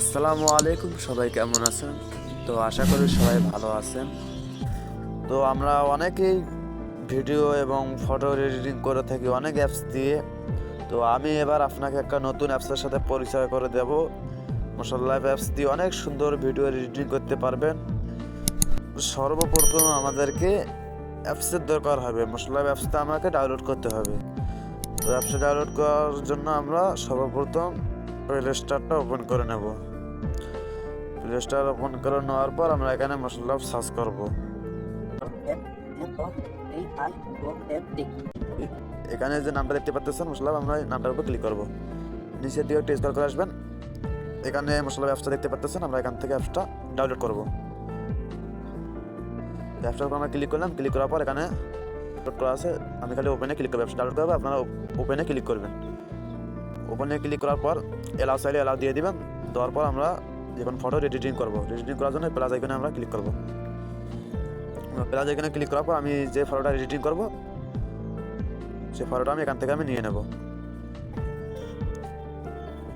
আসসালামু আলাইকুম, সবাই কেমন আছেন? তো আশা করি সবাই ভালো আছেন। তো আমরা অনেকেই ভিডিও এবং ফটো এডিটিং করে থাকি, অনেক অ্যাপস দিয়ে। তো আমি এবার আপনাকে একটা নতুন অ্যাপসের সাথে পরিচয় করে দেব। মশাল্লাহ অ্যাপস দিয়ে অনেক সুন্দর ভিডিও এডিটিং করতে পারবেন। সর্বপ্রথম আমাদেরকে অ্যাপসের দরকার হবে। মশলা অ্যাপসটা আমাকে ডাউনলোড করতে হবে। তো অ্যাপসটা ডাউনলোড করার জন্য আমরা সর্বপ্রথম প্লে স্টারটা ওপেন করে নেব। প্লে স্টার ওপেন করে নেওয়ার পর আমরা এখানে মশলা সার্চ করব। এখানে যে নামটা দেখতে পাচ্ছেন মশলা আমরা নামটার উপর ক্লিক করব। নিচের দিকে টেস্ট করে আসবেন। এখানে মশলা অ্যাপসটা দেখতে পাচ্ছেন, আমরা এখান থেকে অ্যাপসটা ডাউনলোড করব। অ্যাপসটার উপর আমরা ক্লিক করলাম ক্লিক করার পর এখানে করা আছে। আমি খালি ওপেনে ক্লিক করব অ্যাপসটা ডাউনলোড করব, আপনারা ওপেনে ক্লিক করবেন। ওপেনে ক্লিক করার পর এলাও সাইডে এলাও দিয়ে দিবেন। দেওয়ার পর আমরা যখন ফটো এডিটিং করব এডিটিং করার জন্য প্লাস আইকনে আমরা ক্লিক করব। প্লাস আইকনে ক্লিক করার পর আমি যে ফটোটা এডিটিং করব সেই ফটোটা আমি এখান থেকে আমি নিয়ে নেব।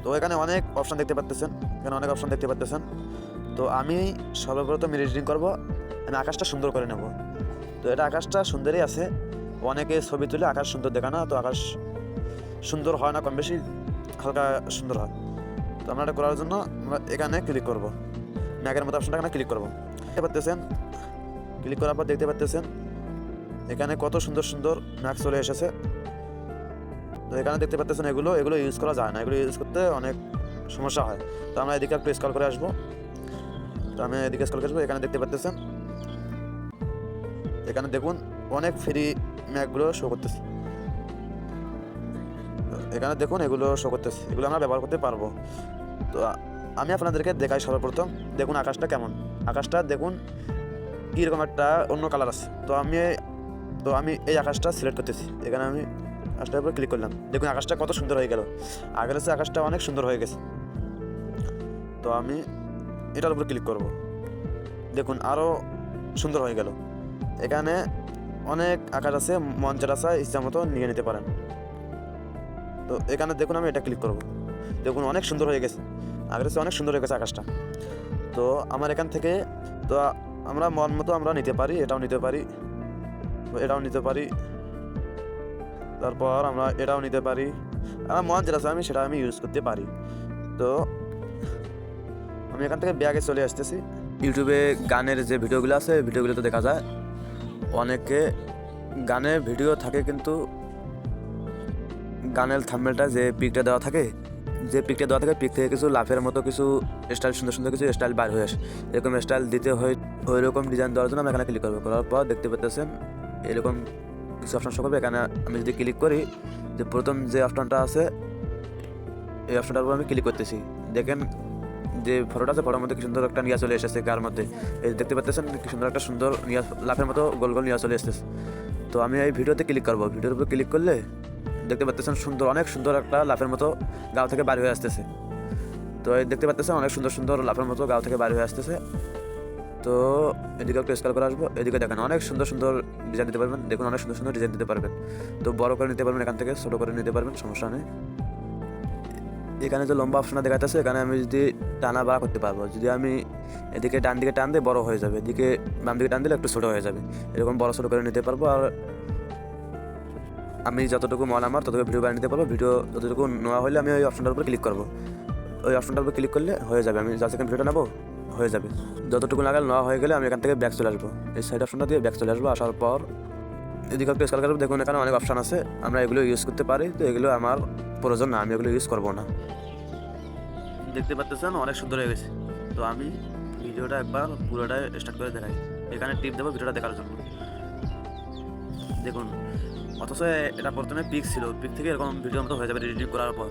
তো এখানে অনেক অপশন দেখতে পাচ্ছেন এখানে অনেক অপশন দেখতে পাচ্ছেন তো আমি সর্বপ্রথম এডিটিং করব, আমি আকাশটা সুন্দর করে নেব। তো এটা আকাশটা সুন্দরই আছে, অনেকে ছবি তুলে আকাশ সুন্দর দেখানো তো আকাশ সুন্দর হয় না কম বেশি। হালকা সুন্দর হয়। তো আমরা এটা করার জন্য আমরা এখানে ক্লিক করব। ম্যাগের মতো অপশনটা এখানে ক্লিক করব। দেখতে পাচ্তেছেন ক্লিক করার পর দেখতে পাচ্তেছেন এখানে কত সুন্দর সুন্দর ম্যাক চলে এসেছে। তো এখানে দেখতে পাচ্তেছেন এগুলো এগুলো ইউজ করা যায় না। এগুলো ইউজ করতে অনেক সমস্যা হয়। তো আমরা এদিকে একটু স্কল করে আসব। তো আমি এদিকে স্কল করে আসব, এখানে দেখতে পাচ্তেছেন এখানে দেখুন, অনেক ফ্রি ম্যাকগুলো শো করতেছে। এখানে দেখুন, এগুলো শো করতেছে। এগুলো আমরা ব্যবহার করতে পারব। তো আমি আপনাদেরকে দেখাই সর্বপ্রথম। দেখুন আকাশটা কেমন। আকাশটা দেখুন, কীরকম একটা অন্য কালার আছে। তো আমি তো আমি এই আকাশটা সিলেক্ট করতেছি। এখানে আমি আকাশটার উপরে ক্লিক করলাম। দেখুন, আকাশটা কত সুন্দর হয়ে গেল। আগের চেয়ে আকাশটা অনেক সুন্দর হয়ে গেছে। তো আমি এটার উপর ক্লিক করব। দেখুন আরও সুন্দর হয়ে গেল। এখানে অনেক আকাশ আছে, মঞ্চের আছে, ইচ্ছা মতো নিয়ে নিতে পারেন। তো এখানে দেখুন আমি এটা ক্লিক করব। দেখুন অনেক সুন্দর হয়ে গেছে। আগের অনেক সুন্দর হয়ে গেছে আকাশটা। তো আমার এখান থেকে, তো আমরা মন মতো আমরা নিতে পারি, এটাও নিতে পারি, এটাও নিতে পারি। তারপর আমরা এটাও নিতে পারি। আমার মন যেটা আমি সেটা আমি ইউজ করতে পারি। তো আমি এখান থেকে ব্যাগে চলে আসতেছি। ইউটিউবে গানের যে ভিডিওগুলো আছে, ভিডিওগুলো তো দেখা যায়। অনেকে গানের ভিডিও থাকে কিন্তু গানের থাম্বেলটা যে পিকটা দেওয়া থাকে, যে পিকটা দেওয়া থাকে, পিক থেকে কিছু লাফের মতো কিছু স্টাইল সুন্দর সুন্দর কিছু স্টাইল বার হয়ে আসে। এরকম স্টাইল দিতে হয় ওই রকম ডিজাইন দেওয়ার জন্য আমরা এখানে ক্লিক করব। করার পর দেখতে পাচ্ছেন এরকম কিছু অপশন করবে। এখানে আমি যদি ক্লিক করি, যে প্রথম যে অপশনটা আছে, এই অপশনটার উপর আমি ক্লিক করতেছি। দেখেন যে ফটোটা আছে ফটোর মধ্যে কি সুন্দর একটা নিয়া চলে এসেছে কার মধ্যে। এই দেখতে পাচ্ছেন কি সুন্দর একটা সুন্দর নিয়া লাফের মতো গোল গোল নিয়া চলে এসেছে। তো আমি এই ভিডিওতে ক্লিক করব। ভিডিওর উপর ক্লিক করলে দেখতে পাচ্ছেন সুন্দর, অনেক সুন্দর একটা লাফের মতো গাও থেকে বাড়ি হয়ে আসতেছে। তো এই দেখতে পাচ্ছেন অনেক সুন্দর সুন্দর লাফের মতো গাও থেকে বাড়ি হয়ে আসতেছে। তো এদিকে একটু স্কেল করে আসব, এদিকে দেখেন অনেক সুন্দর সুন্দর ডিজাইন দিতে পারবেন। দেখুন অনেক সুন্দর সুন্দর ডিজাইন দিতে পারবেন। তো বড় করে নিতে পারবেন এখান থেকে, ছোটো করে নিতে পারবেন, সমস্যা নেই। এখানে যে লম্বা অপশনটা দেখাতেছে এখানে আমি যদি টানা বাড়া করতে পারব। যদি আমি এদিকে ডান দিকে টান দিয়ে বড় হয়ে যাবে। এদিকে বাম দিকে টান দিলে একটু ছোটো হয়ে যাবে। এরকম বড়, ছোটো করে নিতে পারব। আর আমি যতটুকু মল আমার, ততটুকু ভিডিও বানিয়ে নিতে পারব। ভিডিও যতটুকু নেওয়া হলে আমি ওই অপশনটার উপর ক্লিক করব। ওই অপশনটার উপর ক্লিক করলে হয়ে যাবে। আমি যা সেকেন্ড ভিডিওটা নেব, হয়ে যাবে। যতটুকু লাগাল নেওয়া হয়ে গেলে আমি এখান থেকে ব্যাক চলে আসব। এই সাইড অপশনটা দিয়ে ব্যাক চলে আসব, আসার পর এদিকে একটু স্কল করব, দেখুন এখানে অনেক অপশান আছে। আমরা এগুলো ইউজ করতে পারি, তো এগুলো আমার প্রয়োজন না, আমি এগুলো ইউজ করব না। দেখতে পাচ্ছেন, অনেক সুন্দর হয়ে গেছে। তো আমি ভিডিওটা একবার পুরোটা স্টার্ট করে দেখাই। এখানে টিপ দেবো ভিডিওটা দেখার জন্য। দেখুন অথচ এটা প্রথমে পিক ছিল পিক থেকে এরকম ভিডিও মতো হয়ে যাবে এডিটিং করার পর।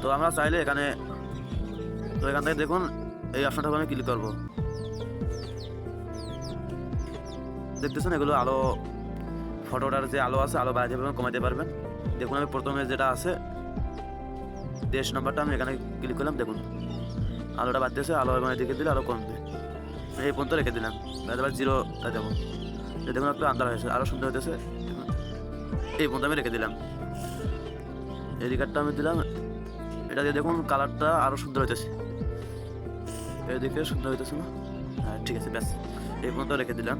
তো আমরা চাইলে এখানে তো এখান থেকে দেখুন, এই অপশনটাকে আমি ক্লিক করব। দেখতেছেন এগুলো আলো ফটোটার যে আলো আছে, আলো বাড়াতে পারবেন, কমাতে পারবেন। দেখুন আমি প্রথমে যেটা আছে দেশ নাম্বারটা আমি এখানে ক্লিক করলাম, দেখুন। আলোটা বাড়তেছে, আলো মানে দিকে দিলে আলো কমবে। এই পর্যন্ত রেখে দিলাম, এবার জিরোটা এই দেখুন একটু আন্দার হয়েছে আরও সুন্দর হতেছে এই পর্যন্ত আমি রেখে দিলাম। এই রিকারটা আমি দিলাম। এটা দিয়ে দেখুন কালারটা আরও সুন্দর হইতেছে। এদিকে সুন্দর হইতেছে না? হ্যাঁ ঠিক আছে, ব্যাস। এই পর্যন্ত রেখে দিলাম।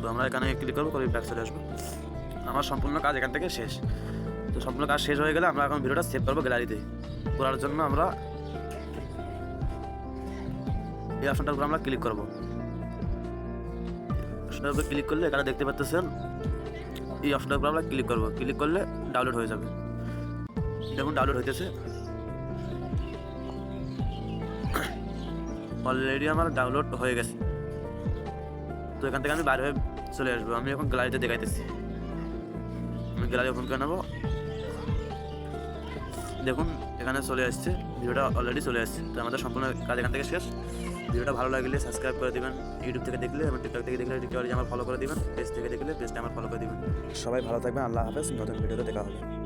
তো আমরা এখানে ক্লিক করব, করে ব্যাক চলে আসব। আমার সম্পূর্ণ কাজ এখান থেকে শেষ। তো সম্পূর্ণ কাজ শেষ হয়ে গেলে আমরা এখন ভিডিওটা সেভ করব গ্যালারিতে করার জন্য আমরা এই অপশনটার উপর আমরা ক্লিক করব। অপশনটার উপর ক্লিক করলে এখানে দেখতে পাচ্ছেন এই অপশনটার উপর আমরা ক্লিক করব। ক্লিক করলে ডাউনলোড হয়ে যাবে। দেখুন ডাউনলোড হইতেছে। অলরেডি আমার ডাউনলোড হয়ে গেছে। তো এখান থেকে আমি বাইরে হয়ে চলে আসব। আমি এখন গ্যালারিতে দেখাইতেছি। আমি গ্যালারি ওপেন করে নেব। দেখুন এখানে চলে আসছে। ভিডিওটা অলরেডি চলে আসছে। তো আমাদের সম্পূর্ণ কাজ এখান থেকে শেষ। ভিডিওটা ভালো লাগলে সাবস্ক্রাইব করে দেবেন। ইউটিউব থেকে দেখলে এবং টিকটক থেকে দেখলে টিকটক আমার ফলো করে দেবেন। পেজ থেকে দেখলে পেজটা আমার ফলো করে দেবেন। সবাই ভালো থাকবেন। আল্লাহ হাফেজ। নতুন ভিডিওতে দেখা হবে।